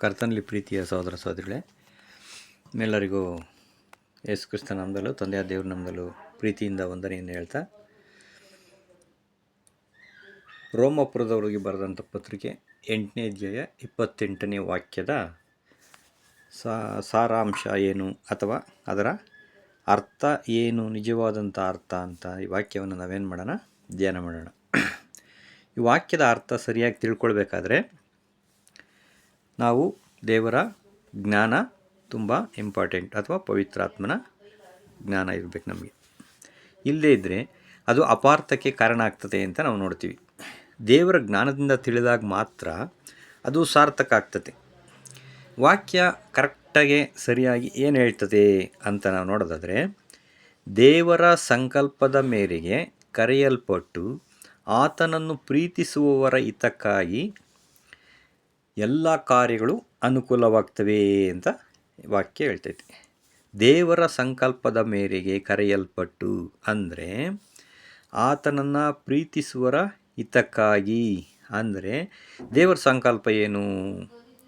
ಕರ್ತನಲ್ಲಿ ಪ್ರೀತಿಯ ಸಹೋದರ ಸಹೋದರಿಗಳೇ ಎಲ್ಲರಿಗೂ ಯೇಸು ಕ್ರಿಸ್ತ ನಾಮದಲ್ಲೂ, ತಂದೆಯ ದೇವ್ರ ನಾಮದಲ್ಲೂ ಪ್ರೀತಿಯಿಂದ ವಂದನೆಯನ್ನು ಹೇಳ್ತಾ, ರೋಮಪುರದವರಿಗೆ ಬರೆದಂಥ ಪತ್ರಿಕೆ ಎಂಟನೇ ಅಧ್ಯಾಯ ಇಪ್ಪತ್ತೆಂಟನೇ ವಾಕ್ಯದ ಸಾರಾಂಶ ಏನು ಅಥವಾ ಅದರ ಅರ್ಥ ಏನು, ನಿಜವಾದಂಥ ಅರ್ಥ ಅಂತ ಈ ವಾಕ್ಯವನ್ನು ನಾವೇನು ಮಾಡೋಣ? ಧ್ಯಾನ ಮಾಡೋಣ. ಈ ವಾಕ್ಯದ ಅರ್ಥ ಸರಿಯಾಗಿ ತಿಳ್ಕೊಳ್ಬೇಕಾದ್ರೆ ನಾವು ದೇವರ ಜ್ಞಾನ ತುಂಬ ಇಂಪಾರ್ಟೆಂಟ್ ಅಥವಾ ಪವಿತ್ರಾತ್ಮನ ಜ್ಞಾನ ಇರಬೇಕು ನಮಗೆ. ಇಲ್ಲದೇ ಇದ್ದರೆ ಅದು ಅಪಾರ್ಥಕ್ಕೆ ಕಾರಣ ಆಗ್ತದೆ ಅಂತ ನಾವು ನೋಡ್ತೀವಿ. ದೇವರ ಜ್ಞಾನದಿಂದ ತಿಳಿದಾಗ ಮಾತ್ರ ಅದು ಸಾರ್ಥಕ ಆಗ್ತದೆ. ವಾಕ್ಯ ಕರೆಕ್ಟಾಗಿ ಸರಿಯಾಗಿ ಏನು ಹೇಳ್ತದೆ ಅಂತ ನಾವು ನೋಡೋದಾದರೆ, ದೇವರ ಸಂಕಲ್ಪದ ಮೇರೆಗೆ ಕರೆಯಲ್ಪಟ್ಟು ಆತನನ್ನು ಪ್ರೀತಿಸುವವರ ಹಿತಕ್ಕಾಗಿ ಎಲ್ಲ ಕಾರ್ಯಗಳು ಅನುಕೂಲವಾಗ್ತವೆ ಅಂತ ವಾಕ್ಯ ಹೇಳ್ತೈತಿ. ದೇವರ ಸಂಕಲ್ಪದ ಮೇರೆಗೆ ಕರೆಯಲ್ಪಟ್ಟು ಅಂದರೆ ಆತನನ್ನು ಪ್ರೀತಿಸುವರ ಹಿತಕ್ಕಾಗಿ ಅಂದರೆ ದೇವರ ಸಂಕಲ್ಪ ಏನು?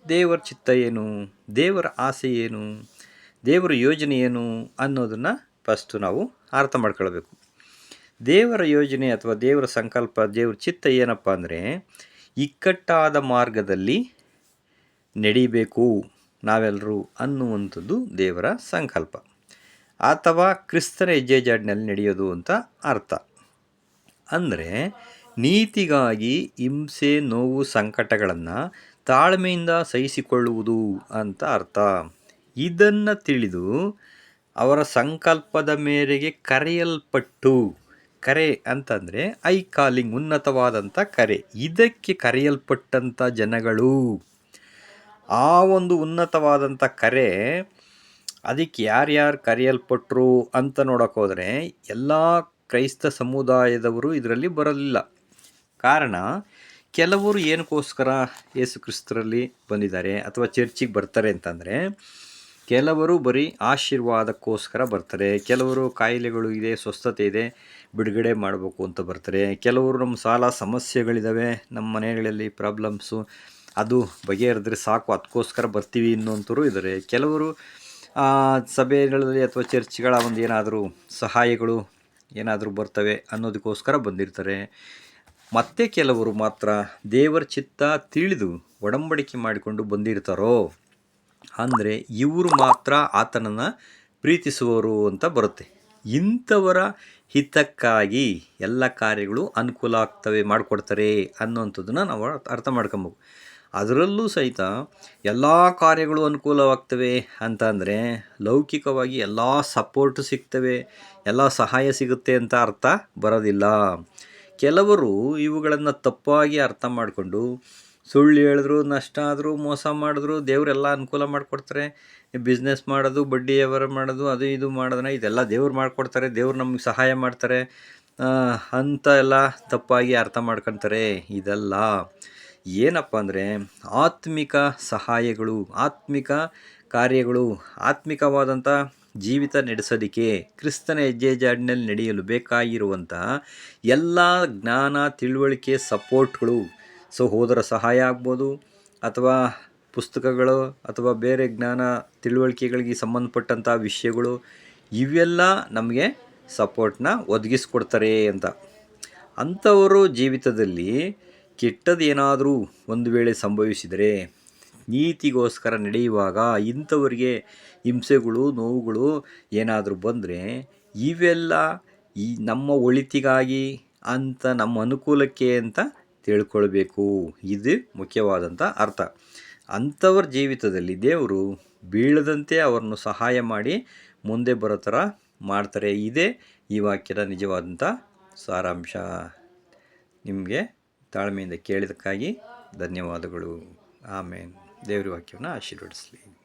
ದೇವರ ಚಿತ್ತ ಏನು? ದೇವರ ಆಸೆ ಏನು? ದೇವರ ಯೋಜನೆ ಏನು ಅನ್ನೋದನ್ನು ಫಸ್ಟು ನಾವು ಅರ್ಥ ಮಾಡ್ಕೊಳ್ಬೇಕು. ದೇವರ ಯೋಜನೆ ಅಥವಾ ದೇವರ ಸಂಕಲ್ಪ, ದೇವರ ಚಿತ್ತ ಏನಪ್ಪ ಅಂದರೆ ಇಕ್ಕಟ್ಟಾದ ಮಾರ್ಗದಲ್ಲಿ ನಡಿಬೇಕು ನಾವೆಲ್ಲರೂ ಅನ್ನುವಂಥದ್ದು ದೇವರ ಸಂಕಲ್ಪ. ಅಥವಾ ಕ್ರಿಸ್ತನ ಹೆಜ್ಜೆ ಜಾಡಿನಲ್ಲಿ ನಡೆಯೋದು ಅಂತ ಅರ್ಥ. ಅಂದರೆ ನೀತಿಗಾಗಿ ಹಿಂಸೆ, ನೋವು, ಸಂಕಟಗಳನ್ನು ತಾಳ್ಮೆಯಿಂದ ಸಹಿಸಿಕೊಳ್ಳುವುದು ಅಂತ ಅರ್ಥ. ಇದನ್ನು ತಿಳಿದು ಅವರ ಸಂಕಲ್ಪದ ಮೇರೆಗೆ ಕರೆಯಲ್ಪಟ್ಟು, ಕರೆ ಅಂತಂದರೆ ಐ ಕಾಲಿಂಗ್ ಉನ್ನತವಾದಂಥ ಕರೆ. ಇದಕ್ಕೆ ಕರೆಯಲ್ಪಟ್ಟಂಥ ಜನಗಳು ಆ ಒಂದು ಉನ್ನತವಾದಂಥ ಕರೆ ಅದಕ್ಕೆ ಯಾರ್ಯಾರು ಕರೆಯಲ್ಪಟ್ಟರು ಅಂತ ನೋಡೋಕೆ ಹೋದರೆ ಎಲ್ಲ ಕ್ರೈಸ್ತ ಸಮುದಾಯದವರು ಇದರಲ್ಲಿ ಬರಲಿಲ್ಲ. ಕಾರಣ ಕೆಲವರು ಏನಕ್ಕೋಸ್ಕರ ಯೇಸು ಕ್ರಿಸ್ತರಲ್ಲಿ ಬಂದಿದ್ದಾರೆ ಅಥವಾ ಚರ್ಚಿಗೆ ಬರ್ತಾರೆ ಅಂತಂದರೆ ಕೆಲವರು ಬರೀ ಆಶೀರ್ವಾದಕ್ಕೋಸ್ಕರ ಬರ್ತಾರೆ, ಕೆಲವರು ಕಾಯಿಲೆಗಳು ಇದೆ, ಸ್ವಸ್ಥತೆ ಇದೆ, ಬಿಡುಗಡೆ ಮಾಡಬೇಕು ಅಂತ ಬರ್ತಾರೆ, ಕೆಲವರು ನಮ್ಮ ಸಾಲ ಸಮಸ್ಯೆಗಳಿದ್ದಾವೆ ನಮ್ಮ ಮನೆಗಳಲ್ಲಿ ಪ್ರಾಬ್ಲಮ್ಸು ಅದು ಬಗೆಹರಿದ್ರೆ ಸಾಕು, ಅದಕ್ಕೋಸ್ಕರ ಬರ್ತೀವಿ ಇನ್ನೊಂಥರು ಇದ್ದಾರೆ ಕೆಲವರು ಸಭೆಗಳಲ್ಲಿ ಅಥವಾ ಚರ್ಚ್ಗಳ ಒಂದು ಏನಾದರೂ ಸಹಾಯಗಳು ಏನಾದರೂ ಬರ್ತವೆ ಅನ್ನೋದಕ್ಕೋಸ್ಕರ ಬಂದಿರ್ತಾರೆ. ಮತ್ತೆ ಕೆಲವರು ಮಾತ್ರ ದೇವರ ಚಿತ್ತ ತಿಳಿದು ಒಡಂಬಡಿಕೆ ಮಾಡಿಕೊಂಡು ಬಂದಿರ್ತಾರೋ, ಅಂದರೆ ಇವರು ಮಾತ್ರ ಆತನನ್ನು ಪ್ರೀತಿಸುವವರು ಅಂತ ಬರುತ್ತೆ. ಇಂಥವರ ಹಿತಕ್ಕಾಗಿ ಎಲ್ಲ ಕಾರ್ಯಗಳು ಅನುಕೂಲ ಆಗ್ತವೆ ಮಾಡಿಕೊಡ್ತಾರೆ ಅನ್ನೋಂಥದ್ದನ್ನು ನಾವು ಅರ್ಥ ಮಾಡ್ಕೊಬೇಕು ಅದರಲ್ಲೂ ಸಹಿತ ಎಲ್ಲ ಕಾರ್ಯಗಳು ಅನುಕೂಲವಾಗ್ತವೆ ಅಂತ ಅಂದರೆ ಲೌಕಿಕವಾಗಿ ಎಲ್ಲ ಸಪೋರ್ಟ್ ಸಿಗ್ತವೆ, ಎಲ್ಲ ಸಹಾಯ ಸಿಗುತ್ತೆ ಅಂತ ಅರ್ಥ ಬರೋದಿಲ್ಲ. ಕೆಲವರು ಇವುಗಳನ್ನು ತಪ್ಪಾಗಿ ಅರ್ಥ ಮಾಡಿಕೊಂಡು ಸುಳ್ಳು ಹೇಳಿದ್ರು, ನಷ್ಟ ಆದರೂ, ಮೋಸ ಮಾಡಿದ್ರು, ದೇವರೆಲ್ಲ ಅನುಕೂಲ ಮಾಡಿಕೊಡ್ತಾರೆ. ಬಿಸ್ನೆಸ್ ಮಾಡೋದು, ಬಡ್ಡಿ ವ್ಯವಹಾರ ಮಾಡೋದು, ಅದು ಇದು ಮಾಡೋದನ್ನ ಇದೆಲ್ಲ ದೇವ್ರು ಮಾಡಿಕೊಡ್ತಾರೆ, ದೇವ್ರು ನಮಗೆ ಸಹಾಯ ಮಾಡ್ತಾರೆ. ಅಂತ ಎಲ್ಲ ತಪ್ಪಾಗಿ ಅರ್ಥ ಮಾಡ್ಕೊತಾರೆ ಇದೆಲ್ಲ. ಏನಪ್ಪ ಅಂದರೆ ಆತ್ಮಿಕ ಸಹಾಯಗಳು, ಆತ್ಮಿಕ ಕಾರ್ಯಗಳು, ಆತ್ಮಿಕವಾದಂಥ ಜೀವಿತ ನಡೆಸೋದಕ್ಕೆ ಕ್ರಿಸ್ತನ ಹೆಜ್ಜೆ ಜಾಡಿನಲ್ಲಿ ನಡೆಯಲು ಬೇಕಾಗಿರುವಂಥ ಎಲ್ಲ ಜ್ಞಾನ, ತಿಳುವಳಿಕೆ, ಸಪೋರ್ಟ್ಗಳು. ಸಹೋದರ ಸಹಾಯ ಆಗ್ಬೋದು, ಅಥವಾ ಪುಸ್ತಕಗಳು, ಅಥವಾ ಬೇರೆ ಜ್ಞಾನ, ತಿಳುವಳಿಕೆಗಳಿಗೆ ಸಂಬಂಧಪಟ್ಟಂಥ ವಿಷಯಗಳು, ಇವೆಲ್ಲ ನಮಗೆ ಸಪೋರ್ಟ್ನ ಒದಗಿಸ್ಕೊಡ್ತಾರೆ ಅಂತ. ಅಂಥವರು ಜೀವಿತದಲ್ಲಿ ಕೆಟ್ಟದೇನಾದರೂ ಒಂದು ವೇಳೆ ಸಂಭವಿಸಿದರೆ ನೀತಿಗೋಸ್ಕರ ನಡೆಯುವಾಗ ಇಂಥವರಿಗೆ ಹಿಂಸೆಗಳು ನೋವುಗಳು ಏನಾದರೂ ಬಂದರೆ ಇವೆಲ್ಲ ಈ ನಮ್ಮ ಒಳಿತಿಗಾಗಿ ಅಂತ ನಮ್ಮ ಅನುಕೂಲಕ್ಕೆ ಅಂತ ತಿಳ್ಕೊಳ್ಬೇಕು. ಇದು ಮುಖ್ಯವಾದಂಥ ಅರ್ಥ. ಅಂಥವ್ರ ಜೀವಿತದಲ್ಲಿ ದೇವರು ಬೀಳದಂತೆ ಅವರನ್ನು ಸಹಾಯ ಮಾಡಿ ಮುಂದೆ ಬರೋ ಥರ ಮಾಡ್ತಾರೆ. ಇದೇ ಈ ವಾಕ್ಯದ ನಿಜವಾದಂಥ ಸಾರಾಂಶ. ನಿಮಗೆ ತಾಳ್ಮೆಯಿಂದ ಕೇಳಿದಕ್ಕಾಗಿ ಧನ್ಯವಾದಗಳು. ಆಮೇಲೆ ದೇವರ ವಾಕ್ಯವನ್ನು ಆಶೀರ್ವದಿಸಲಿ.